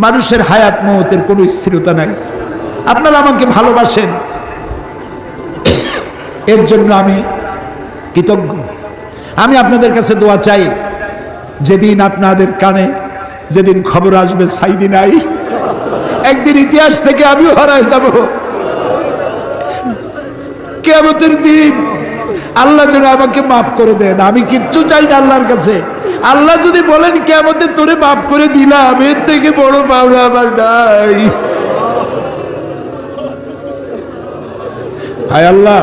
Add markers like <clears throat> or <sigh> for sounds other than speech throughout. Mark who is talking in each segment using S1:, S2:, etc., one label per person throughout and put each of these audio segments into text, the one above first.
S1: মানুষের হায়াত মহতের কোনো স্থিরতা নাই। আপনারা আমাকে ভালোবাসেন। এর জন্য আমি কৃতজ্ঞ। আমি আপনাদের কাছে দোয়া চাই, যেদিন আপনাদের কানে যেদিন খবর আসবে, সাইদি নাই। একদিন ইতিহাস থেকে আমিও হারায় যাব। কেমতের দিন আল্লাহ যেন আমাকে মাফ করে দেন। আমি কিচ্ছু চাই না আল্লাহর কাছে। আল্লাহ যদি বলেন কেমতে তোরে মাফ করে দিলাম, এর থেকে বড় পাওনা আমার নাই। হায় আল্লাহ।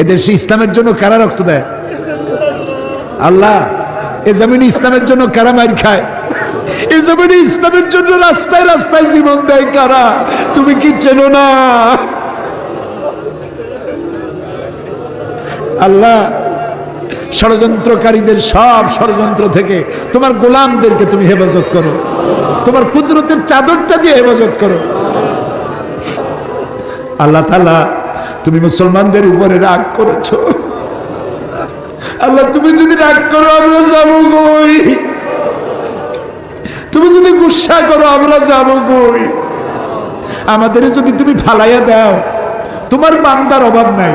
S1: এদেশে ইসলামের জন্য কারা রক্ত দেয়? আল্লাহ, এ জমিনে ইসলামের জন্য কারা মার খায়? এ জমিনে ইসলামের জন্য রাস্তায় রাস্তায় জীবন দেয় কারা? তুমি কি চেনো না? আল্লাহ ষড়যন্ত্রকারীদের সব ষড়যন্ত্র থেকে তোমার গোলামদেরকে তুমি হেফাজত করো। তোমার কুদরতের চাদরটা দিয়ে হেফাজত করো। আল্লাহ তালা তুমি মুসলমানদের উপরে রাগ করেছ। আল্লাহ, তুমি যদি রাগ করো, আমরা যাব কই? তুমি যদি গুসা করো, আমরা যাব কই? আমাদের যদি তুমি ফালাইয়া দাও, তোমার বান্দার অভাব নাই।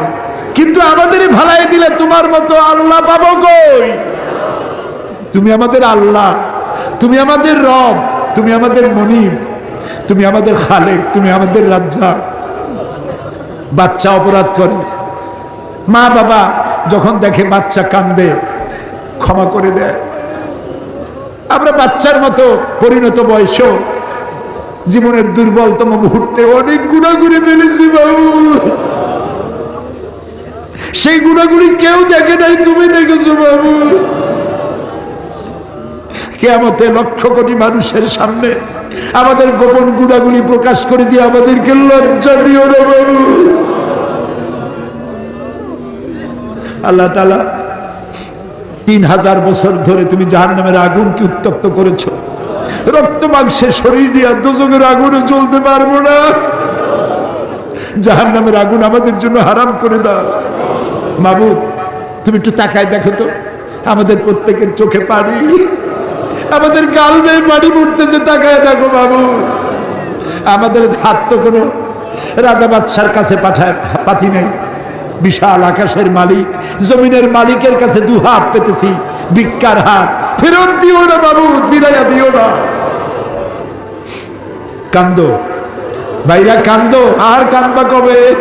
S1: কিন্তু আমাদের ভালাই দিলে তোমার মতো আল্লাহ পাবো কই? তুমি আমাদের আল্লাহ, তুমি আমাদের রব, তুমি আমাদের মনিব, তুমি আমাদের খালেক, তুমি আমাদের রাজ্জাক। বাচ্চা অপরাধ করে। মা বাবা যখন দেখে বাচ্চা কান্দে, ক্ষমা করে দেয়। আমরা বাচ্চার মতো পরিণত বয়স, জীবনের দুর্বলতম মুহূর্তে অনেক গুণাগুড়ি ফেলেছি বাবু। সেই গুণাগুলি কেউ দেখে নাই, তুমি দেখেছ বাবু। কেমতে লক্ষ কোটি মানুষের সামনে আমাদের গোপন গুণাগুলি প্রকাশ করে দিয়ে আমাদেরকে লজ্জা দিও না বাবু। আল্লাহ তালা তিন হাজার বছর ধরে তুমি জাহান নামের আগুনকে উত্তপ্ত করেছ। রক্ত মাংসের শরীর নিয়ে দুযোগের আগুনে চলতে পারব না। জাহান নামের আগুন আমাদের জন্য হারাম করে দাও। মাবুদ তুমি একটু তাকায় দেখো তো। আমাদের প্রত্যেকের চোখে পানি। আমাদের গাল বেয়ে পানি পড়তেছে, তাকায় দেখো বাবু আমাদের হাত তো কোনো রাজা বাদশার কাছে পাঠায়, পাতি নেই। বিশাল আকাশের মালিক, জমিনের মালিকের কাছে দু হাত পেতেছি, ভিক্ষার হাত। ফেরত দিও না বাবু বিদায়া দিও না। কান্দো। ভাইরা, কান্দো। আর কান্দবা কবে?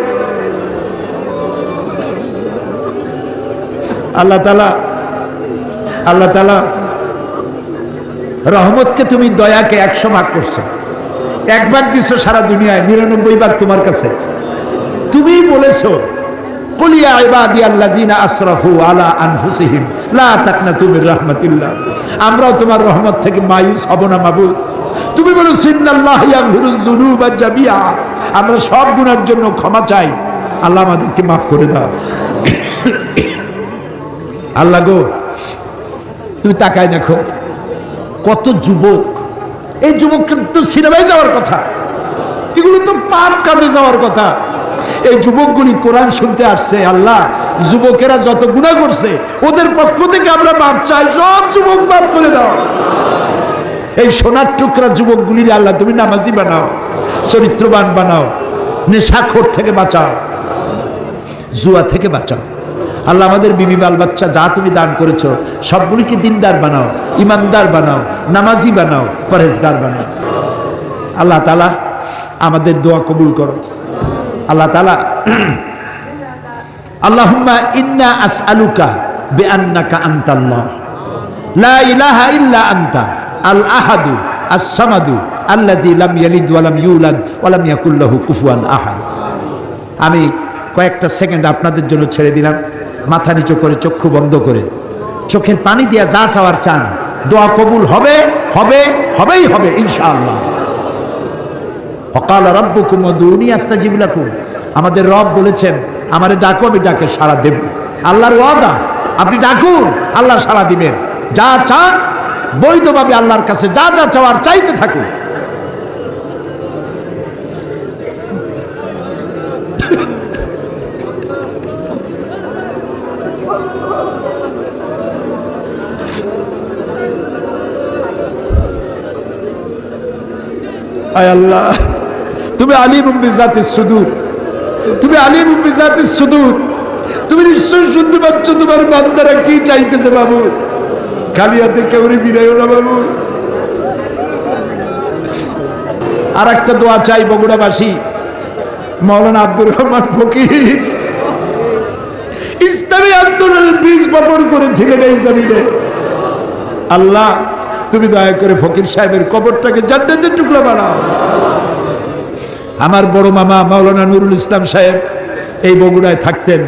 S1: আল্লাহ তালা আল্লাহ তালা রহমতকে তুমি দয়াকে একশো ভাগ করছ। একবার দিছো সারা দুনিয়ায়, নিরানব্বই ভাগ তোমার কাছে। তুমি বলেছ কুলিয়া ইবাদি আল্লাযিনা আসরাফু আলা আনফুসিহিম, লা তাকনাতু আমরাও তোমার রহমত থেকে মায়ুস হব না মাবুদ। তুমি বলো সিন্নাল্লাহ ইয়াগফিরুয যুনুবা আমরা সব গুনার জন্য ক্ষমা চাই। আল্লাহ আমাদেরকে মাফ করে দাও। আল্লাহ গো, তুমি তাকায় দেখো, কত যুবক। এই যুবক তো সিনেমায় যাওয়ার কথা, এগুলো তো পাপ কাজে যাওয়ার কথা। এই যুবকগুলি কোরআন শুনতে আসছে, আল্লাহ, যুবকেরা যত গুণা করছে, ওদের পক্ষ থেকে আমরা বাপ চাই, সব যুবক বাপ করে দাও। এই সোনার টুকরা যুবকগুলির আল্লাহ, তুমি নামাজি বানাও, চরিত্রবান বানাও, নেশাখোর থেকে বাঁচাও, জুয়া থেকে বাঁচাও। আল্লাহ আমাদের বিবি বাল বাচ্চা যা তুমি দান করেছ, সবগুলিকে দিনদার বানাও, ইমানদার বানাও, নামাজি বানাও, পরহেজগার বানাও। আল্লাহ তালা আমাদের দোয়া কবুল করো। আল্লাহ তালা <clears throat> আল্লাহুম্মা ইন্না আসআলুকা বিআন্নাকা আনতাল্লাহ। লা ইলাহা ইল্লা আনতা, আল আহাদু আস সামাদু আল্লাযী লাম ইয়ালিদ ওয়া লাম ইউলাদ ওয়া লাম ইয়াকুল কুফুয়ান আহাদ। আমি কয়েকটা সেকেন্ড আপনাদের জন্য ছেড়ে দিলাম। মাথা নিচু করে, চক্ষু বন্ধ করে। চোখের পানি দিয়া যা চাওয়ার চান, দোয়া কবুল হবে হবে, হবেই হবে, ইনশাআল্লাহ। অকাল রব্বুকুম দুনি আস্তাজিব লাকুম। আমাদের রব বলেছেন, আমারে ডাকো, আমি ডাকে সাড়া দেব। আল্লাহর ওয়াদা, আপনি ডাকুন, আল্লাহ সাড়া দিবেন। যা চান, বৈধভাবে আল্লাহর কাছে যা যা চাওয়ার চাইতে থাকুন। আয় আল্লাহ। তুমি আলিম জাতি সুদূর। তুমি আলিম জাতি সুদূর। তুমি নিশ্চয় শুনতে পাচ্ছ তোমার বান্দারা কি চাইতেছে বাবু? খালি হাতে কেউ বিরাইও না বাবু। আর একটা দোয়া চাই বগুড়াবাসী। মৌলানা আব্দুর রহমান ফকির। ইসলামী আন্দোলনের বীজ বপন করেছিলেন এই জমিনে। আল্লাহ তুমি দয়া করে ফকির সাহেবের কবরটাকে জান্নাতের টুকরা বানাও। আমার বড় মামা মাওলানা নুরুল ইসলাম সাহেব এই বগুড়ায় থাকতেন,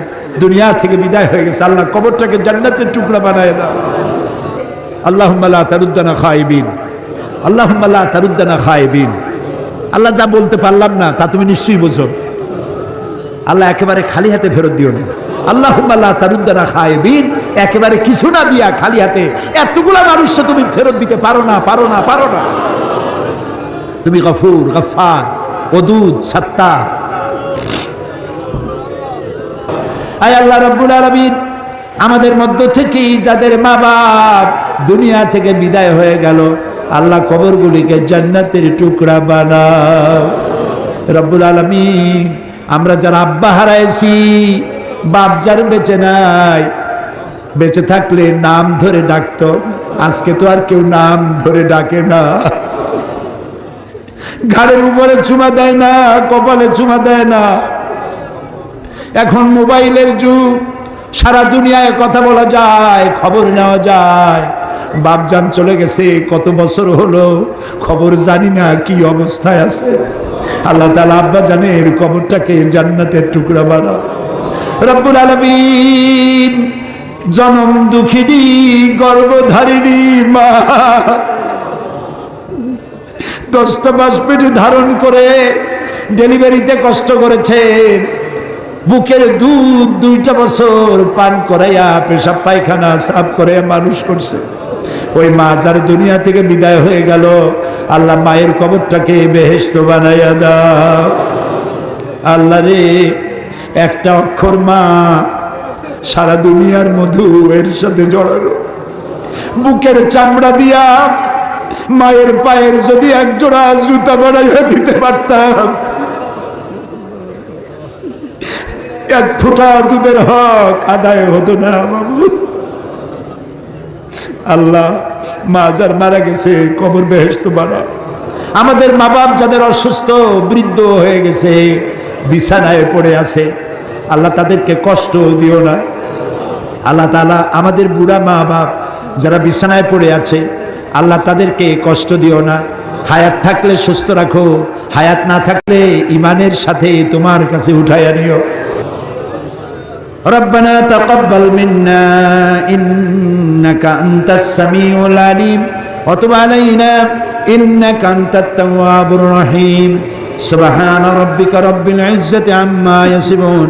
S1: দুনিয়া থেকে বিদায় হয়ে গেছে, আল্লাহ কবরটাকে জান্নাতের টুকরা বানায় দাও। আল্লাহ তারুদ্দানা খাইবিন। আল্লাহ তারুদ্দানা খাইবিন। আল্লাহ যা বলতে পারলাম না, তা তুমি নিশ্চয়ই বোঝো। আল্লাহ একেবারে খালি হাতে ফেরত দিও না। আল্লাহ তারুদ্দানা খাইবিন একেবারে কিছু না দিয়া খালি হাতে এতগুলা মানুষকে তুমি ফেরত দিতে পারো না পারো না পারো না। তুমি গফুর গফার ওদুদ সত্তা আয় আল্লাহ রব্বুল আলমিন, আমাদের মধ্য থেকেই যাদের মা বাপ দুনিয়া থেকে বিদায় হয়ে গেল, আল্লাহ কবরগুলিকে জান্নাতের টুকরা বানাও। রব্বুল আলমিন, আমরা যারা আব্বা হারাইছি বাপ যার বেঁচে নাই, বেঁচে থাকলে নাম ধরে ডাকতো। আজকে তো আর কেউ নাম ধরে ডাকে না। ঘাড়ের উপরে চুমা দেয় না, কপালে চুমা দেয় না। এখন মোবাইলের যুগ, সারা দুনিয়ায় কথা বলা যায়, খবর নেওয়া যায়। বাপজান চলে গেছে, কত বছর হলো, খবর জানি না কি অবস্থায় আছে। আল্লাহ তালা আব্বা জানের কবরটাকে জান্নাতের টুকরা বানা রব্বুল আলমিন, জনম দুঃখিনী, গর্ভধারিণী মা দশটা মাস পেটে ধারণ করে ডেলিভারিতে কষ্ট করেছেন বুকের দুধ দুইটা বছর পান করাইয়া পেশাব পায়খানা, সাফ করে মানুষ করছে। ওই মা যার দুনিয়া থেকে বিদায় হয়ে গেল, আল্লাহ মায়ের কবরটাকে বেহেস্ত বানাইয়া দাও। আল্লাহ রে একটা অক্ষর মা সারা দুনিয়ার মধু এর সাথে জড়ানো বুকের চামড়া দিয়া মায়ের পায়ের যদি এক জোড়া জুতা বানাইয়া দিতে পারতাম। এক ফোঁটা দুধের হক আদায় হতো না বাবু। আল্লাহ মা যার মারা গেছে, কবর বেহেস্ত বানা। আমাদের মা বাপ যাদের অসুস্থ, বৃদ্ধ হয়ে গেছে, বিছানায় পড়ে আছে আল্লাহ তাদেরকে কষ্ট দিও না আল্লাহ তালা আমাদের বুড়া মা বাপ যারা বিছানায় পড়ে আছে আল্লাহ তাদেরকে কষ্ট দিও না হায়াত থাকলে সুস্থ রাখো হায়াত না থাকলে ইমানের সাথে তোমার কাছে উঠাইয়া নিও ربنا تقبل منا إنك أنت السميع العليم وتب علينا إنك أنت التواب الرحيم سبحان ربك رب العزة عما يصفون